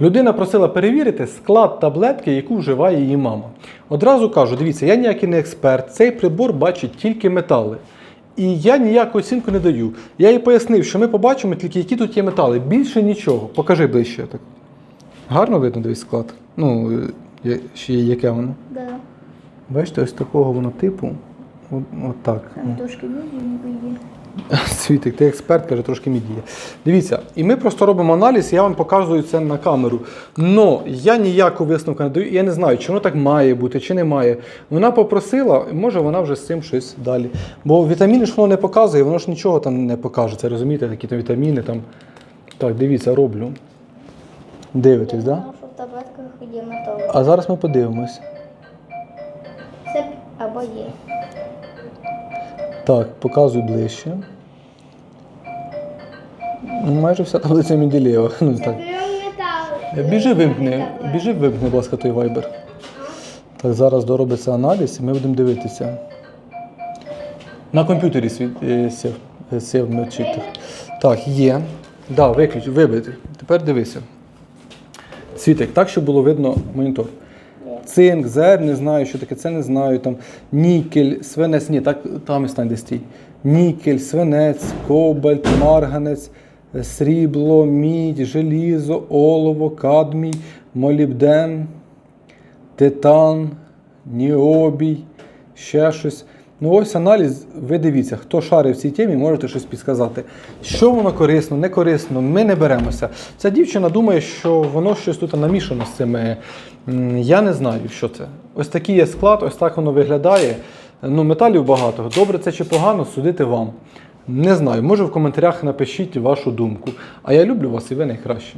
Людина просила перевірити склад таблетки, яку вживає її мама. Одразу кажу: дивіться, я ніякий не експерт, цей прибор бачить тільки метали. І я ніяку оцінку не даю. Я їй пояснив, що ми побачимо тільки, які тут є метали. Більше нічого. Покажи ближче. Так. Гарно видно дивись склад. Ну, е, ще яке воно. Да. Бачите, ось такого воно типу. От, от так. Там трошки мідії. Світик, ти експерт, каже, трошки мідіє. Дивіться, і ми просто робимо аналіз, я вам показую це на камеру. Но я ніякого висновку не даю, я не знаю, чи воно так має бути, чи не має. Вона попросила, може вона вже з цим щось далі. Бо вітаміни ж воно не показує, воно ж нічого там не покаже. Це розумієте, які там вітаміни там. Так, дивіться, роблю. Дивитесь, так? Да? А зараз ми подивимось. Це або є. Так, показую ближче. Ну, майже вся таблиця Менділєва. Ну, так. Біжи вимкни, біжи вимкни, будь ласка, той вайбер. Так, зараз доробиться аналіз і ми будемо дивитися. На комп'ютері е, сів, е, сів мечити. Так, є. Да, виключ, вибити. Тепер дивися. Світик, так, щоб було видно монітор. Цинк, зер, не знаю, що таке, це не знаю. Там нікель, свинець, ні, так там і стань де стій. Нікель, свинець, кобальт, марганець, срібло, мідь, желізо, олово, кадмій, молібден, титан, ніобій, ще щось. Ну ось аналіз, ви дивіться, хто шарить в цій темі, можете щось підсказати. Що воно корисно, не корисно, ми не беремося. Ця дівчина думає, що воно щось тут намішано з цими. Я не знаю, що це. Ось такий є склад, ось так воно виглядає. Ну, металів багато. Добре це чи погано, судити вам. Не знаю, може в коментарях напишіть вашу думку. А я люблю вас і ви найкраще.